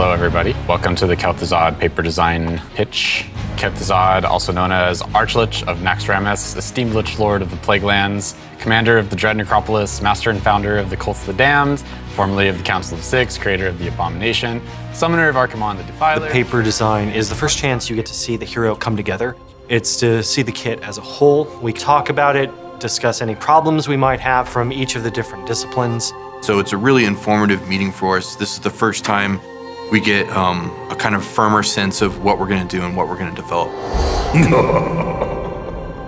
Hello, everybody. Welcome to the Kel'Thuzad paper design pitch. Kel'Thuzad, also known as Archlich of Naxxramas, esteemed Lich Lord of the Plaguelands, commander of the Dread Necropolis, master and founder of the Cults of the Damned, formerly of the Council of Six, creator of the Abomination, summoner of Archimonde the Defiler. The paper design is the first chance you get to see the hero come together. It's to see the kit as a whole. We talk about it, discuss any problems we might have from each of the different disciplines. So it's a really informative meeting for us. This is the first time we get um, a kind of firmer sense of what we're going to do and what we're going to develop.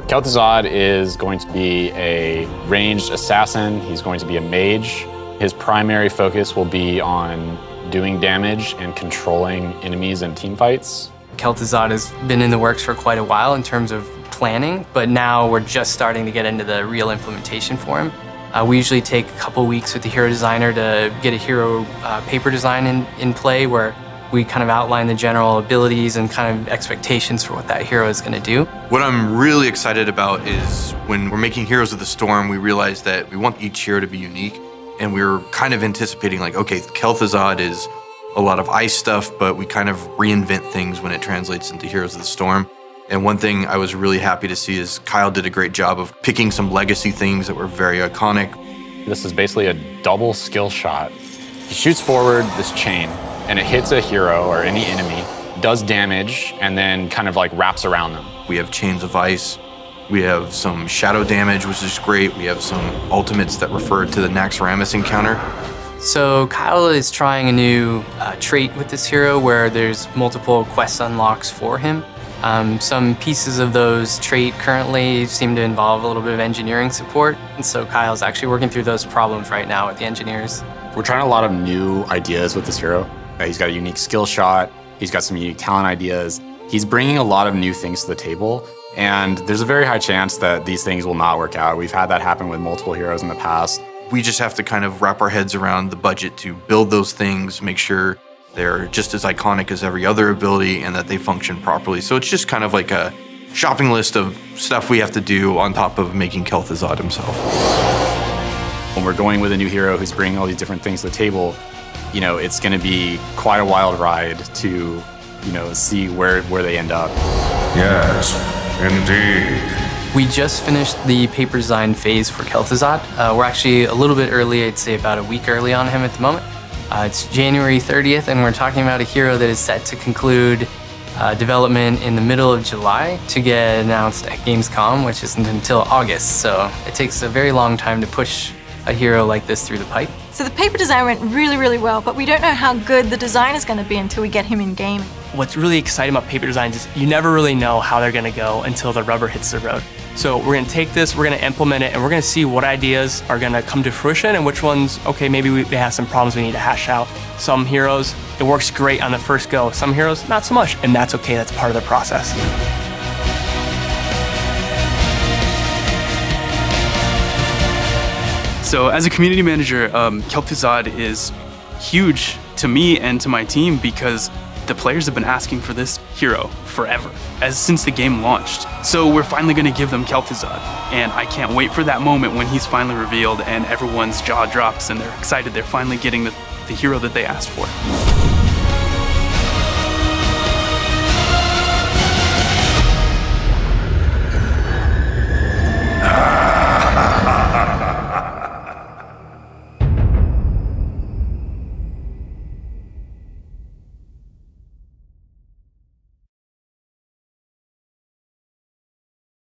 Kel'Thuzad is going to be a ranged assassin. He's going to be a mage. His primary focus will be on doing damage and controlling enemies in team fights. Kel'Thuzad has been in the works for quite a while in terms of planning, but now we're just starting to get into the real implementation for him. Uh, we usually take a couple weeks with the hero designer to get a hero uh, paper design in, in play where we kind of outline the general abilities and kind of expectations for what that hero is going to do. What I'm really excited about is when we're making Heroes of the Storm, we realize that we want each hero to be unique. And we were kind of anticipating, like, okay, Kel'Thuzad is a lot of ice stuff, but we kind of reinvent things when it translates into Heroes of the Storm. And one thing I was really happy to see is Kyle did a great job of picking some legacy things that were very iconic. This is basically a double skill shot. He shoots forward this chain, and it hits a hero or any enemy, does damage, and then kind of like wraps around them. We have Chains of Ice. We have some shadow damage, which is great. We have some ultimates that refer to the Naxxramas encounter. So Kyle is trying a new uh, trait with this hero where there's multiple quest unlocks for him. Um, some pieces of those trait currently seem to involve a little bit of engineering support, and so Kyle's actually working through those problems right now with the engineers. We're trying a lot of new ideas with this hero. Uh, he's got a unique skill shot, he's got some unique talent ideas. He's bringing a lot of new things to the table, and there's a very high chance that these things will not work out. We've had that happen with multiple heroes in the past. We just have to kind of wrap our heads around the budget to build those things, make sure they're just as iconic as every other ability and that they function properly. So it's just kind of like a shopping list of stuff we have to do on top of making Kel'Thuzad himself. When we're going with a new hero who's bringing all these different things to the table, you know, it's going to be quite a wild ride to, you know, see where, where they end up. Yes, indeed. We just finished the paper design phase for Kel'Thuzad. Uh, we're actually a little bit early, I'd say about a week early on him at the moment. Uh, it's January 30th, and we're talking about a hero that is set to conclude uh, development in the middle of July to get announced at Gamescom, which isn't until August. So it takes a very long time to push a hero like this through the pipe. So the paper design went really, really well, but we don't know how good the design is going to be until we get him in game. What's really exciting about paper designs is you never really know how they're going to go until the rubber hits the road. So we're going to take this, we're going to implement it, and we're going to see what ideas are going to come to fruition and which ones, okay, maybe we have some problems we need to hash out. Some heroes, it works great on the first go. Some heroes, not so much, and that's okay. That's part of the process. So as a community manager, um, Kel'Thuzad is huge to me and to my team because the players have been asking for this hero forever, as since the game launched. So we're finally going to give them Kel'Thuzad, and I can't wait for that moment when he's finally revealed and everyone's jaw drops and they're excited they're finally getting the, the hero that they asked for.